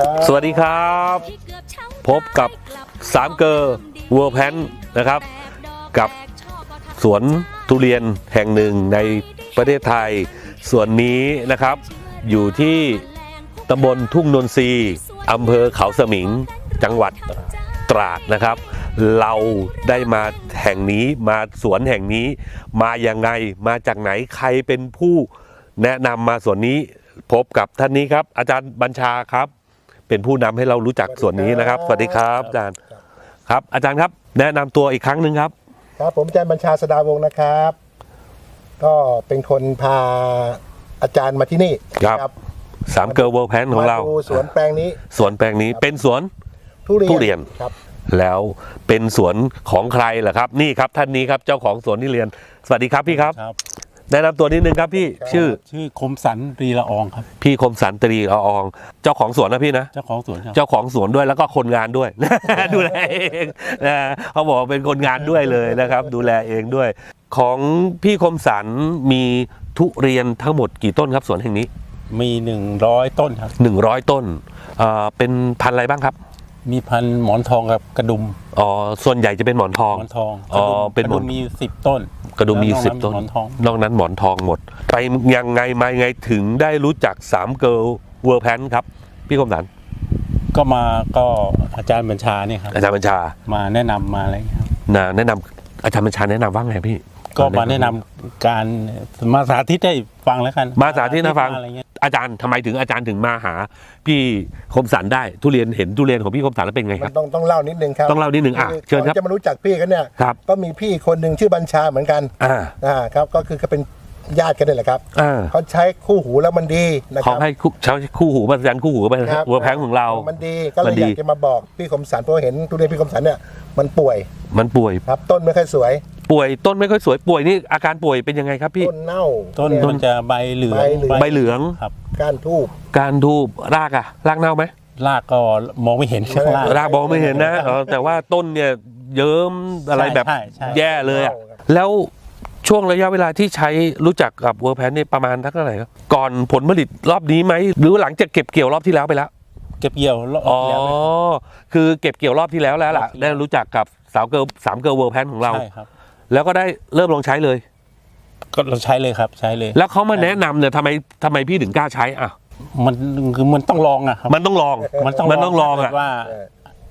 ครับ สวัสดีครับ พบกับสามเกอร์เวอร์แพนนะครับ กับสวนทุเรียนแห่งหนึ่งในประเทศไทย ส่วนนี้นะครับ อยู่ที่ตำบลทุ่งนนทรีอำเภอเขาสมิง จังหวัดตราดนะครับ เราได้มาแห่งนี้มาสวนแห่งนี้ มาอย่างไงมาจากไหนใครเป็นผู้แนะนำมาสวนนี้พบกับท่านนี้ครับ อาจารย์บัญชาครับ เป็นผู้นำให้เรารู้จักส่วนนี้นะครับ สวัสดีครับอาจารย์ครับ อาจารย์ครับ แนะนำตัวอีกครั้งหนึ่งครับ ครับผมอาจารย์บัญชาสดาวงศ์นะครับ ก็เป็นคนพาอาจารย์มาที่นี่ครับสามเกิร์ลเวิร์แพนของเราดูสวนแปลงนี้ สวนแปลงนี้เป็นสวนทุเรียนทุเรียนครับแล้วเป็นสวนของใครเหรอครับ นี่ครับท่านนี้ครับเจ้าของสวนทุเรียน สวัสดีครับพี่ครับครับ แนะนำตัวนิดนึงครับพี่ชื่อชื่อคมสันรีละอองครับ พี่คมสันตรีละออง เจ้าของสวนนะพี่นะ เจ้าของสวนครับ เจ้าของสวนด้วยแล้วก็คนงานด้วย ดูแลเองนะเขาบอกว่าเป็นคนงานด้วยเลยนะครับ ดูแลเองด้วย ของพี่คมสันมีทุเรียนทั้งหมดกี่ต้นครับสวนแห่งนี้ มีหนึ่งร้อยต้นครับ 100 ต้นเอ่อเป็นพันธุ์อะไรบ้างครับ มีพันธุ์หมอนทองกับกระดุมอ๋อส่วนใหญ่จะเป็นหมอนทอง หมอนทองอ๋อระดุมเป็นหมอน กระดุมมีสิบต้นกระดุมมีแล้วสิบอกต้นหมอนทอง นอกนั้นหมอนทองหมด ไปยังไงมายังไงถึงได้รู้จักสามเกิร์ลเวอร์แพนครับ พี่คมสันก็มาก็อาจารย์บัญชาเนี่ยครับอาจารย์บัญชามาแนะนำมาอะไรเงี้ยครับนะแนะนำอาจารย์บัญชาแนะนำว่าไงพี่ ก็มาแนะนำการมาสาธิตให้ฟังแล้วกันมาสาธิตให้ฟัง อะไรเงี้ยอาจารย์ทำไมถึงอาจารย์ถึงมาหา พี่คมสันได้ทุเรียนเห็นทุเรียนของพี่คมสันแล้วเป็นไงคมัรับ นต้องต้องเล่านิดนึงครับต้องเล่านิดนึงอะคือเชิญครับก่อนจะมารู้จักพี่กันเนี่ยครับ ก็มีพี่คนหนึ่งชื่อบัญชาเหมือนกันอ่าอ่าครับก็คือเขาเป็นญาติกันนี่แหละครับอ่าเขาใช้คู่หูแล้วมันดีนะคเขารับ ให้คู่เช้าคู่หูมาอาจารย์คู่หูไปครับเวอร์แพนของเรา มันดีก็เลมัยนดีอยากจะมาบอกพี่คมสันเพราะเห็นทุเรียนพี่คมสันเนี่ยมันป่วยมันป่วย ครับต้นไม่ค่อยสวย ป่วยต้นไม่ค่อยสวยป่วยนี่อาการป่วยเป็นยังไงครับพี่ ต้นเน่าต้นเยมันจะใบเหลืองใบเหลืองใบเหลืองครับก้านทูบการทูบรากอะรากเน่าไหมรากก็มองไม่เห็นข้างล่างรากบอกไม่เห็นนะอ๋อแต่ว่าต้นเนี่ยเยิ้มอะไรแบบใช่ใช่แย่เลยอะแล้วช่วงระยะเวลาที่ใช้รู้จักกับเวอร์แพนนี่ประมาณเท่าไหร่ครับก่อนผลผลิตรอบนี้ไหมหรือหลังจากเก็บเกี่ยวรอบที่แล้วไปแล้วเก็บเกี่ยวรอบอ๋อแล้วเลยคือเก็บเกี่ยวรอบที่แล้วแล้วล่ะรอบที่แล้วได้รู้จักกับสาวเกิร์ลสามเกิร์ลเวอร์แพนของเราใช่ครับ แล้วก็ได้เริ่มลองใช้เลย ก็เราใช้เลยครับใช้เลย แล้วเขามาแนะนำเนี่ยทำไมทำไมพี่ถึงกล้าใช้อะมันคือมันต้องลองอะครับ มันต้องลองมันต้องมันต้องลองถ้าอะเกิดว่า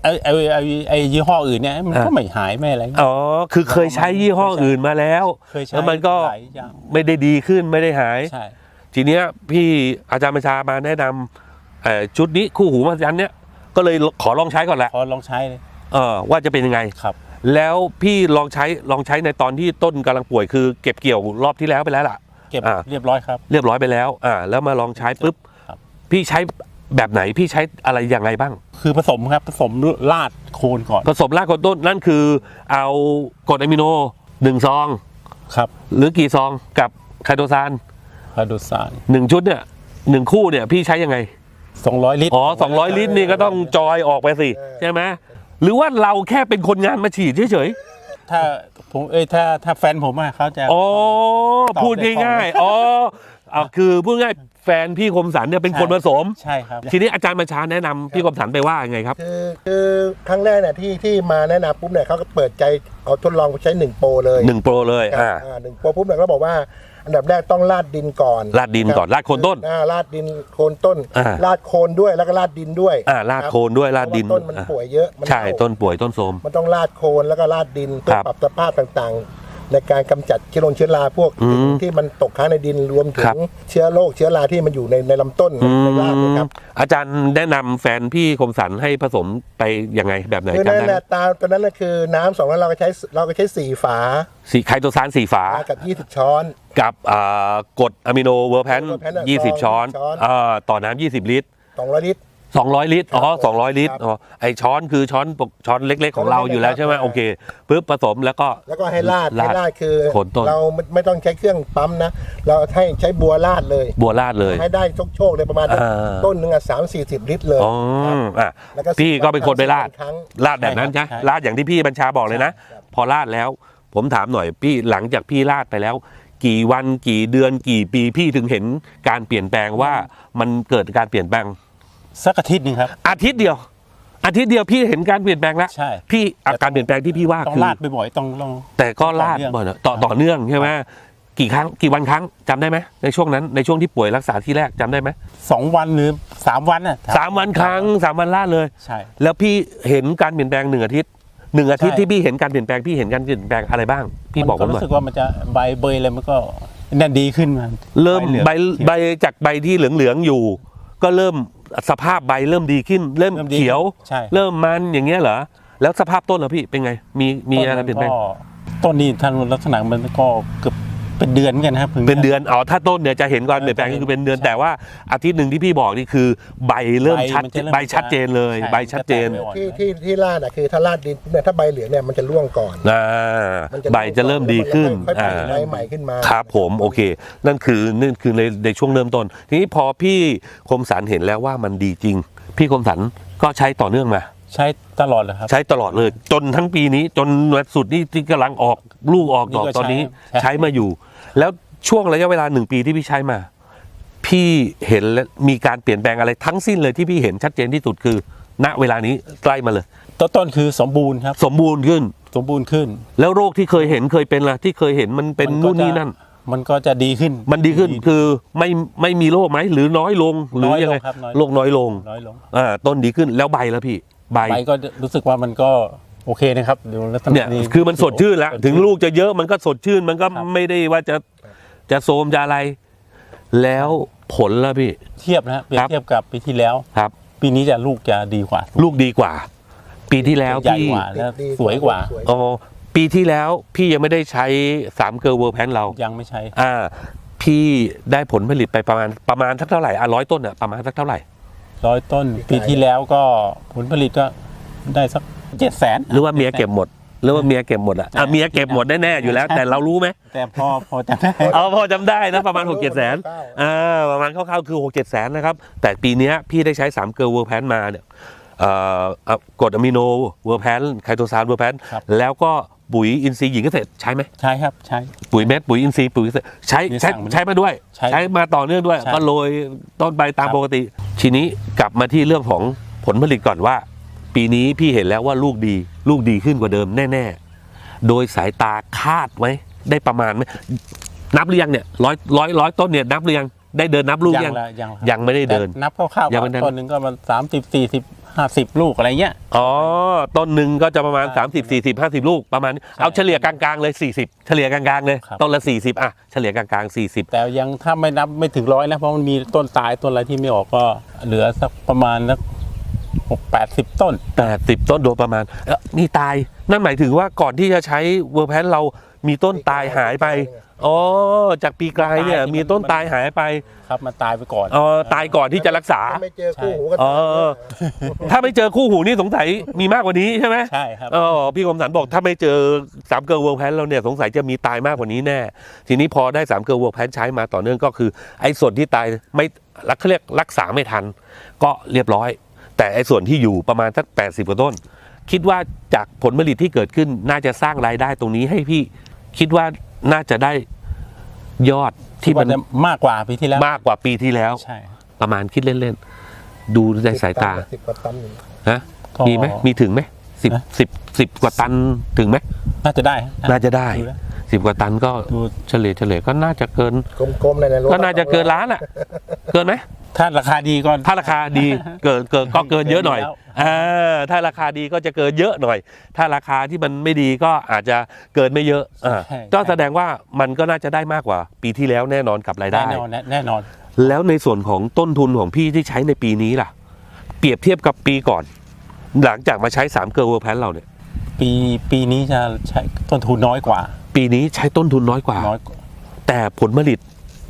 ไอ้ไอ้ไอ้ไอ้ยี่ห้ออื่นเนี่ยมันก็อะไม่หายไม่อะไร อ๋อ คือเคยใช้ยี่ห้ออื่นมาแล้ว เคยใช้แล้วมันก็หลายอย่างไม่ได้ดีขึ้นไม่ได้หาย ใช่ ทีเนี้ยพี่อาจารย์บัญชามาแนะนำเอ่อชุดนี้คู่หูมาจันเนี้ยก็เลยขอลองใช้ก่อนแหละ พอลองใช้เลยเออว่าจะเป็นยังไง ครับ แล้วพี่ลองใช้ลองใช้ในตอนที่ต้นกำลังป่วยคือเก็บเกี่ยวรอบที่แล้วไปแล้วล่ะ เก็บอะเรียบร้อยครับ เรียบร้อยไปแล้วอ่าแล้วมาลองใช้ปุ๊บครับ พี่ใช้แบบไหนพี่ใช้อะไรยังไงบ้าง คือผสมครับผสมลาดโคนก่อนผสมรากกดต้นนั่นคือเอากรดอะมิโนหนึ่งซอง ครับหรือกี่ซองกับไคโตซานคาโดซานหนึ่งชุดเนี่ยหนึ่งคู่เนี่ยพี่ใช้ยังไง 200 ลิตรอ๋อสองร้อยลิตรนี่ก็ต้องจอยออกไปสิ ใช่ไหม หรือว่าเราแค่เป็นคนงานมาฉีดเฉยถ้าผมเอ้ยถ้าถ้าแฟนผมอะเขาจะ ๆอ๋อตอบพูดได้ง่ายๆอ๋ออะคือพูดง่ายแฟนพี่คมสันเนี่ยเป็นคนผสม ใช่ครับ ทีนี้อาจารย์บัญชาแนะนำพี่คมสันไปว่ายังไงครับ คือคือครั้งแรกเนี่ยที่ที่มาแนะนำปุ๊บเนี่ยเขาก็เปิดใจเอาทดลองใช้หนึ่งโปรเลยหนึ่งโปรเลยครับอ่า อ่าหนึ่งโปรปุ๊บเนี่ยก็บอกว่า อันดับแรกต้องลาดดินก่อนลาดดินก่อนครับลาดโคนต้นอ่าลาดดินโคนต้นอ่าลาดโคนด้วยแล้วก็ลาดดินด้วยอ่าลาดโคนด้วยลาดดินเพระว่ต้นมันอะป่วยเยอะมันใช่เน่าต้นป่วยต้นโทรมมันต้องลาดโคนแล้วก็ลาดดินเพื่อครับปรับสภาพต่างๆ ในการกำจัดเชื้อโรคเชื้อราพวกอืมที่มันตกค้างในดินรวมถึครังบเชื้อโรคเชื้อราที่มันอยู่ในในลำต้นอืในรากมนะครับอาจารย์แนะนำแฟนพี่คมสันให้ผสมไปยังไงแบบไหนคือจำนั่นได้แหไหมละตาตอนนั้นน่ะคือน้ำสองนั้นเราก็ใช้เราก็ใช้สี่ฝาสีไคโตซานสีฝากับ20ช้อนกับอ่ากรดอะมิโนเวอร์แพนเวอร์แพนอะ20ช้อนช้อนอ่าต่อน้ำ20ลิตร200ลิตร 200 ลิตร อ๋อครับ200 ลิตรครับอ๋อ ไอช้อนคือช้อนปกช้อนเล็ก ๆ ของเราอยู่แล้วใช่ไหมครับโอเคปุ๊บผสมแล้วก็ แล้วก็ให้ลาดลาดให้ลาดคือโคนต้น เราไม่ไม่ต้องใช้เครื่องปั๊มนะ เราให้ใช้บัวลาดเลย บัวลาดเลย ให้ได้โชคโชคๆเลยประมาณอ่า ต้นหนึ่งอะสามสี่สิบลิตรเลยอ๋อครับ อะแล้วก็พี่ก็เป็นคนไปลาดครั้งลาดแบบนั้นใช่ใช่ลาดอย่างที่พี่บัญชาบอกเลยนะ ครับ พอลาดแล้ว ผมถามหน่อยพี่หลังจากพี่ลาดไปแล้ว กี่วันกี่เดือนกี่ปีพี่ถึงเห็นการเปลี่ยนแปลงว่ามันเกิดการเปลี่ยนแปลง สักอาทิตย์หนึงครับ อาทิตย์เดียว อาทิตย์เดียวพี่เห็นการเปลี่ยนแปลงแล้วใช่ พี่อาการเปลี่ยนแปลงที่พี่ว่าต้องคือลาดบ่อยๆต้องลอง แต่ก็ลาดต่อเนื่องบ่อยนะต่อต่อเนื่องใช่ไหมกี่ครั้งกี่วันครั้งจำได้ไหมในช่วงนั้นในช่วงที่ป่วยรักษาที่แรกจำได้ไหมสองวันหรือสามวันน่ะสามวันครั้งสามวันลาดเลย ใช่ แล้วพี่เห็นการเปลี่ยนแปลงหนึ่งอาทิตย์หนึ่งอาทิตย์ใช่ ที่พี่เห็นการเปลี่ยนแปลงพี่เห็นการเปลี่ยนแปลงอะไรบ้างพี่บอกผก็มหน่รู้อยสึกว่ามันจะใบเบยอะไรมันก็นั่นดีขึ้นมาเริ่มหลืองใบใบจากใบที่เหลืองๆอยู่ ก็เริ่ม สภาพใบเริ่มดีขึ้น เริ่มริ่มดีเขียว ใช่ เริ่มมันอย่างเงี้ยเหรอแล้วสภาพต้นเหรอพี่เป็นไง มีมีอะไรเปลี่ยนแปลงก็ต้นนี้ท่านลักษณะมันก็เกือบ เป็นเดือนเหมือนกันนะครับถึง เป็นเดือนอ๋อถ้าต้นเนี่ยจะเห็นการเปลี่ยนแปลงก็คือเป็นเดือนใช่แต่ว่าอาทิตย์หนึ่งที่พี่บอกนี่คือ ใบเริ่มชัดใบมันจะเริ่มใบชัดเจนเลยใช่ ใบชัดเจนมันจะแตกไม่ออกที่ที่ที่ลาดอะคือถ้าลาดดินเนี่ยถ้าใบเหลืองเนี่ยมันจะร่วงก่อนอ่ามันใบจะเริ่มดีขึ้นค่อยๆอ่าใบใหม่ขึ้นมา ครับผมโอเค นั่นคือนั่นคือในในช่วงเริ่มต้น ทีนี้พอพี่คมสันเห็นแล้วว่ามันดีจริง พี่คมสันก็ใช้ต่อเนื่องมา ใช้ตลอดเลยครับ ใช้ตลอดเลย จนทั้งปีนี้จนวันสุดนี่ที่กำลังออกลูกออกดอกนี่ก็ตอนนี้ ใช้ ใช้มาอยู่ แล้วช่วงระยะเวลาหนึ่งปีที่พี่ใช้มา พี่เห็นและมีการเปลี่ยนแปลงอะไรทั้งสิ้นเลยที่พี่เห็นชัดเจนที่สุดคือ ณเวลานี้ใกล้มาเลย ต้นต้นคือสมบูรณ์ครับ สมบูรณ์ขึ้น สมบูรณ์ขึ้น แล้วโรคที่เคยเห็นเคยเป็นล่ะที่เคยเห็นมันเป็นมัก็นู่นนี่จะนั่น มันก็จะดีขึ้น มันดีขึ้นคือไม่ไม่มีโรคไหมหรือน้อยลงหรือน้อยลงยังไงครับน้อยลง โรคน้อยลงน้อยลง อ่าต้นดีขึ้นแล้วใบแล้วพี่ ใบ ใบก็รู้สึกว่ามันก็ โอเคนะครับดูลักษณะเนี่ยคือมันสดชื่นแล้วสดถึงลูกจะเยอะมันก็สดชื่นมันก็ครับไม่ได้ว่าจะจะโซมจะอะไร แล้วผลแล้วพี่ เทียบนะฮะเปรียบครับ เทียบกับปีที่แล้ว ครับ ปีนี้จะลูกจะดีกว่าลูกดีกว่า ปีที่แล้วใหญ่พี่กว่าและดีสวยกว่าสวยอ๋อปีที่แล้วพี่ยังไม่ได้ใช้สามเกลเวอร์แพนเรา ยังไม่ใช้อ่า พี่ได้ผลผลิตไปประมาณประมาณสักเท่าไหร่อะร้อยต้นอะประมาณสักเท่าไหร่ ร้อยต้น ปีที่แล้วก็ผลผลิตก็ได้สัก เจ็ดแสนหรือว่าเมียเก็บหมดหรือว่าเมียเก็บหมดอะอะเมียเก็บหมดแน่ๆอยู่แล้ว แต่เรารู้ไหมแต่พอพอจะได้เอาพอจำได้นะประมาณ6กเจ็ดแสนอ่าประมาณคร่าวๆคือ6กเจ็ดแสนนะครับ แต่ปีเนี้ยพี่ได้ใช้3เกลเวอร์แพนมาเนี่ยเอ่อเอ่อกรดอะมิโนเวอร์แพนไคโตซานเวอร์แพนครับแล้วก็ปุ๋ยอินทรีย์หญิงเกษตรใช้ไหมใช้ครับใช้ปุ๋ยเม็ดปุ๋ยอินทรีย์ปุ๋ยเกษตรใช้มีใช้สั่งมาใช้มาด้วย ใช้มาต่อเนื่องด้วยใช่ก็โรยต้นใบตามครับปกติ ทีนี้กลับมาที่เรื่องของผลผลิตก่อนว่า ปีนี้พี่เห็นแล้วว่าลูกดี ลูกดีขึ้นกว่าเดิมแน่ ๆ โดยสายตาคาดไว้ได้ประมาณไหมนับหรือยังเนี่ยร้อยร้อยร้อยต้นเนี่ยนับหรือยังได้เดินนับลูกยัง ละยังครับยังไม่ได้เดิน แต่นับคร่าวๆยังไม่ได้ต้นหนึ่งก็มันสามสิบสี่สิบห้าสิบลูกอะไรเงี้ย อ๋อ ต้นหนึ่งก็จะประมาณ ใช่30 40 50 ลูกประมาณนี้ใช่เอาเฉลี่ยกลางๆเลย 40 เฉลี่ยกลางๆเลย ครับ ต้นละ 40 อะ เฉลี่ยกลางๆ 40 แต่ยังถ้าไม่นับไม่ถึงร้อยนะ เพราะมันมีต้นตายต้นอะไรที่ไม่ออกก็เหลือสักประมาณสัก หกแปดสิบต้น 80 ต้นโดยประมาณเอ้อนี่ตาย นั่นหมายถึงว่าก่อนที่จะใช้เวอร์แพนเรามีต้นตายหายไปอ๋อจากปีกลายเนี่ยตายที่มันมีต้นตายหายไปครับ มันตายไปก่อน อ๋อตายก่อนที่จะรักษา ถ้าไม่เจอคู่หูก็อ๋ตาอยถ้าไม่เจอคู่หูนี่สงสัยมีมากกว่านี้ใช่ไหมใช่ครับอ๋อพี่คมสันบอกถ้าไม่เจอสามเกิร์ลเวิร์แพนเราเนี่ยสงสัยจะมีตายมากกว่านี้แน่ ทีนี้พอได้สามเกิร์ลเวิร์แพนใช้มาต่อเนื่องก็คือ ไอ้ส่วนที่ตายไม่รักเขาเรียกรักษาไม่ทัน ก็เรียบร้อย แต่ไอ้ส่วนที่อยู่ประมาณสักแปดสิบกว่าต้น คิดว่าจากผลผลิตที่เกิดขึ้นน่าจะสร้างรายได้ตรงนี้ให้พี่คิดว่าน่าจะได้ยอดที่มันว่าจะมากกว่าปีที่แล้วมากกว่าปีที่แล้วใช่ประมาณคิดเล่นๆ ดูในสายตาสิบกว่าตันอยู่ฮะก็มีไหมมีถึงไหมสิบฮะสิบสิบกว่าตันถึงไหมน่าจะได้ น่าจะได้ดูแล้ว สิบกว่าตันก็ดู เฉลี่ยเฉลี่ยก็น่าจะเกิน กลมๆในในรถก็น่าจะเกินล้านอะ เกินไหม ถ้าราคาดีก็ถ้าราคาดี เกินเกินก็เกินเยอะหน่อยเกินอยู่แล้วอ่าถ้าราคาดีก็จะเกินเยอะหน่อย ถ้าราคาที่มันไม่ดีก็อาจจะเกินไม่เยอะอ่าใช่ ก็แสดงว่ามันก็น่าจะได้มากกว่า ปีที่แล้วแน่นอนกับรายได้ แน่นอนแน่แน่นอน แล้วในส่วนของต้นทุนของพี่ที่ใช้ในปีนี้ล่ะ เปรียบเทียบกับปีก่อน หลังจากมาใช้3เกิร์ลเวอร์แพนเราเนี่ย ปีปีนี้จะใช้ต้นทุนน้อยกว่า ปีนี้ใช้ต้นทุนน้อยกว่า น้อยกว่าแต่ผลผลิต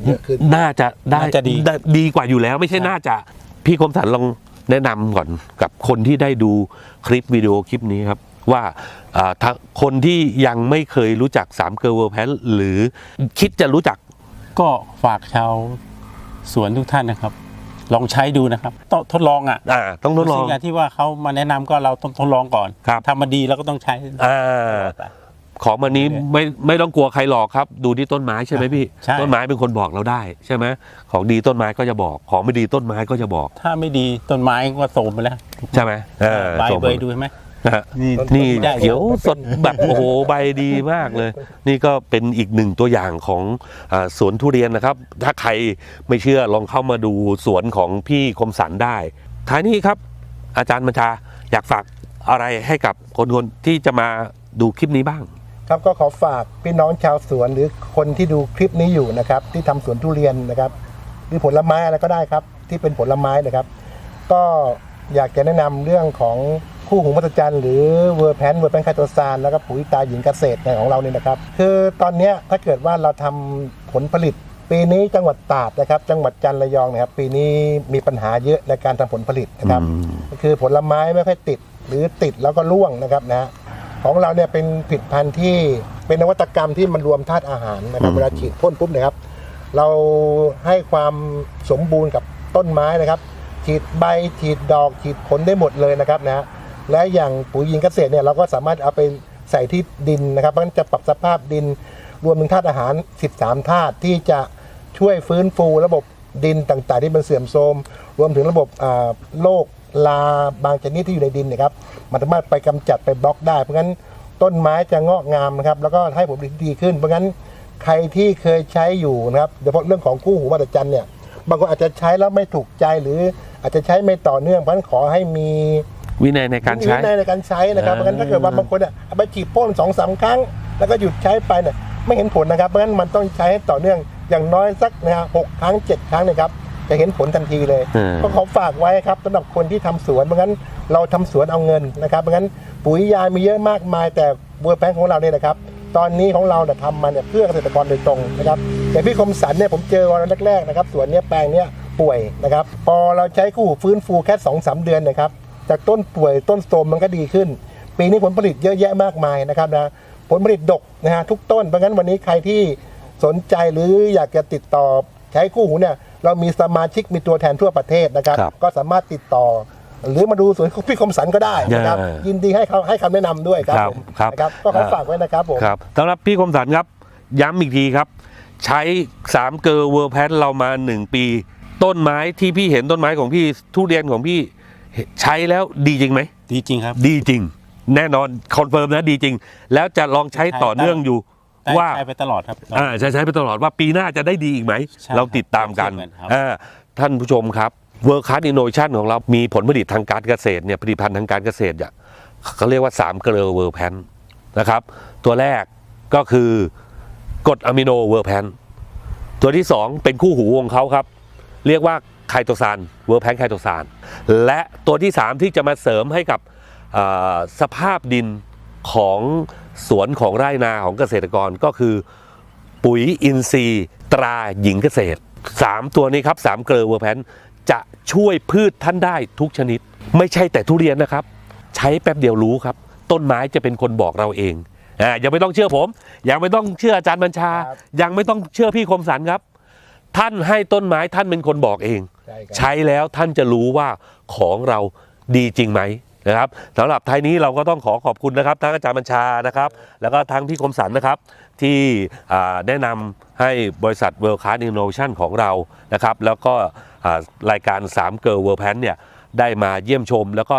เยอะขึ้นน่าจะได้น่าจะดี ไดีกว่าอยู่แล้ว ไม่ใช่ใช่น่าจะพี่คมสันลองแนะนำก่อนกับคนที่ได้ดูคลิปวิดีโอคลิปนี้ครับ ว่าอ่าถ้าคนที่ยังไม่เคยรู้จัก3เกิร์ลเวอร์แพนหรือคิดจะรู้จัก ก็ฝากชาวสวนทุกท่านนะครับ ลองใช้ดูนะครับต้องทดลองอะอ่า ต้องทดลอง สิ่งที่ว่าเขามาแนะนำก็เราต้องทดลองก่อนครับถ้ามันดีเราก็ต้องใช้ อ่า ของมันนี้ไม่ไม่ต้องกลัวใครหลอกครับ ดูที่ต้นไม้ใช่ไหมพี่ ใช่ ต้นไม้เป็นคนบอกเราได้ ใช่ไหมของดีต้นไม้ก็จะบอก ของไม่ดีต้นไม้ก็จะบอกถ้าไม่ดีต้นไม้ก็โทรมไปแล้วใช่ไหมเออใบส่งเบยดูไหม นะฮะนี่นี่ได้ เขียวสดแบบโอ้โหใบดีมากเลย นี่ก็เป็นอีกหนึ่งตัวอย่างของอาสวนทุเรียนนะครับ ถ้าใครไม่เชื่อลองเข้ามาดูสวนของพี่คมสันได้ท้ายนี้ครับ อาจารย์บัญชาอยากฝากอะไรให้กับคนคนที่จะมาดูคลิปนี้บ้าง ครับก็ขอฝากพี่น้องชาวสวนหรือคนที่ดูคลิปนี้อยู่นะครับ ที่ทำสวนทุเรียนนะครับหรือผลไม้อะไรก็ได้ครับ ที่เป็นผลไม้นะครับ ก็อยากจะแนะนำเรื่องของคู่หูมัตจันหรือเวอร์แพนเวอร์แพนไคโตซานแล้วก็ปุ๋ยตาหญิงเกษตรของเราเนี่ยนะครับ คือตอนเนี้ยถ้าเกิดว่าเราทำผลผลิต ปีนี้จังหวัดตราดนะครับ จังหวัดจันทร์ระยองนะครับปีนี้มีปัญหาเยอะในการทำผลผลิตนะครับก็คือผลไม้ไม่ค่อยติดหรือติดแล้วก็ร่วงนะครับนะ ของเราเนี่ยเป็นผลิตภัณฑ์ที่เป็นนวัตกรรมที่มันรวมธาตุอาหารนะครับอืมเวลาฉีดพ่นปุ๊บเนะครับ เราให้ความสมบูรณ์กับต้นไม้นะครับฉีดใบฉีดดอกฉีดผลได้หมดเลยนะครับนะและอย่างปุ๋ยยิงเกษตรเนี่ยเราก็สามารถเอาไปใส่ที่ดินนะครับเพราะฉะนั้นจะปรับสภาพดินรวมถึงธาตุอาหาร 13ธาตุที่จะช่วยฟื้นฟูระบบดินต่างๆ ที่มันเสื่อมโทรมรวมถึงระบบอ่าโรค ลาบางชนิดที่อยู่ในดินเนะครับมันสามารถไปกำจัดไปบล็อกได้ เพราะงั้นต้นไม้จะงอกงามนะครับ แล้วก็ให้ผลผลิตที่ดีขึ้น เพราะงั้นใครที่เคยใช้อยู่นะครับโดยเฉพาะเรื่องของคู่หูมาตจันเนี่ยบางคนอาจจะใช้แล้วไม่ถูกใจหรืออาจจะใช้ไม่ต่อเนื่องเพราะฉะนั้นขอให้มีวินัยในการใช้วินัยในการใช้นะครับเพราะงั้นถ้าเกิดว่าบางคนเนี่ยเอาไปฉีดพ่นสองสามครั้ง แล้วก็หยุดใช้ไปเนี่ยไม่เห็นผลนะครับเพราะฉะนั้นมันต้องใช้ให้ต่อเนื่องอย่างน้อยสักนะฮะหกครั้งเจ็ดครั้งนะครับ จะเห็นผลทันทีเลยอืม ก็ขอฝากไว้ครับสำหรับคนที่ทำสวนเพราะงั้นเราทำสวนเอาเงินนะครับเพราะงั้นปุ๋ยยามีเยอะมากมาย แต่บัวแป้งของเราเนี่ยนะครับ ตอนนี้ของเราเนี่ยทำมาเนี่ยเพื่อเกษตรกรโดยตรงนะครับอย่างพี่คมสันเนี่ยผมเจอวันแรกๆนะครับสวนเนี้ยแปลงเนี้ยป่วยนะครับ พอเราใช้คู่หูฟื้นฟูแค่สองสามเดือนนะครับ จากต้นป่วยต้นโทรมมันก็ดีขึ้น ปีนี้ผลผลิตเยอะแยะมากมายนะครับนะผลผลิตดกนะฮะทุกต้นเพราะงั้นวันนี้ใครที่ สนใจหรืออยากจะติดต่อใช้คู่หูเนี่ย เรามีสมาชิกมีตัวแทนทั่วประเทศนะครับครับ ก็สามารถติดต่อ หรือมาดูสวนของพี่คมสันก็ได้นะครับอ่ายิยินดีให้เขาให้คำแนะนำด้วยครับครับผมครับนะครับก็ขอฝากไว้นะครับผมครับสำหรับพี่คมสันครับย้ำอีกทีครับ ใช้3เกอร์เวอร์แพนเรามา 1 ปี ต้นไม้ที่พี่เห็นต้นไม้ของพี่ทุเรียนของพี่ใช้แล้วดีจริงไหมดีจริงครับ ดีจริง แน่นอนคอนเฟิร์มนะดีจริง แล้วจะลองใช้ต่อเนื่องอยู่ได้ ว่าใช้ไปตลอดครับอ่าใช้ใช้ไปตลอดว่าปีหน้าจะได้ดีอีกไหมใช่เราติดตามกันครับอ่าท่านผู้ชมครับเวิร์คัสอินโนชันของเรามีผลผลิตทางการเกษตรเนี่ยผลิตภัณฑ์ทางการเกษตรเนี่ยเขาเรียกว่า3เกลือเวอร์แพนนะครับ ตัวแรกก็คือกรดอะมิโนเวอร์แพนตัวที่ 2 เป็นคู่หูของเขาครับ เรียกว่าไคโตซานเวอร์แพนไคโตซานและตัวที่ 3 ที่จะมาเสริมให้กับอ่าสภาพดินของ สวนของไร่นาของเกษตรกรก็คือ ปุ๋ยอินทรีย์ตราหญิงเกษตร 3 ตัวนี้ครับ3เกลือเวอร์แพนจะช่วยพืชท่านได้ทุกชนิด ไม่ใช่แต่ทุเรียนนะครับ ใช้แป๊บเดียวรู้ครับ ต้นไม้จะเป็นคนบอกเราเองอ่ายังไม่ต้องเชื่อผม ยังไม่ต้องเชื่ออาจารย์บัญชาครับยังไม่ต้องเชื่อพี่คมสันครับ ท่านให้ต้นไม้ท่านเป็นคนบอกเอง ใช่ครับใช้แล้วท่านจะรู้ว่าของเราดีจริงไหม นะครับสำหรับท้ายนี้เราก็ต้องขอขอบคุณนะครับทั้งอาจารย์บัญชานะครับ แล้วก็ทั้งพี่คมสันนะครับที่แนะนำให้บริษัท World Class Innovation ของเรานะครับ แล้วก็รายการ3 Girl World Pan เนี่ยได้มาเยี่ยมชม แล้วก็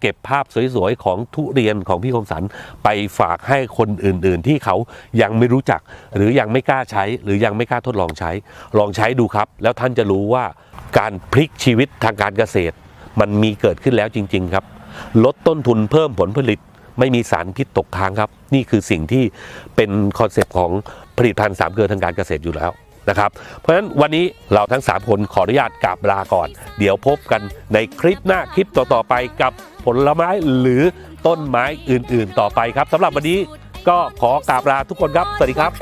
เก็บภาพสวยๆ ของทุเรียนของพี่คมสันไปฝากให้คนอื่นๆ ที่เขายังไม่รู้จัก หรือยังไม่กล้าใช้ หรือยังไม่กล้าทดลองใช้ ลองใช้ดูครับ แล้วท่านจะรู้ว่าการพลิกชีวิตทางการเกษตร มันมีเกิดขึ้นแล้วจริง ๆ ครับ ลดต้นทุนเพิ่มผลผลิตไม่มีสารพิษตกค้างครับ นี่คือสิ่งที่เป็นคอนเซปต์ของผลิตภัณฑ์สามเกลือทางการเกษตรอยู่แล้วนะครับ เพราะฉะนั้นวันนี้เราทั้ง 3 คนขออนุญาตกราบลาก่อน เดี๋ยวพบกันในคลิปหน้าคลิปต่อ ๆ ไปกับผลไม้หรือต้นไม้อื่น ๆ ต่อไปครับสำหรับวันนี้ก็ขอกราบลาทุกคนครับ สวัสดีครับ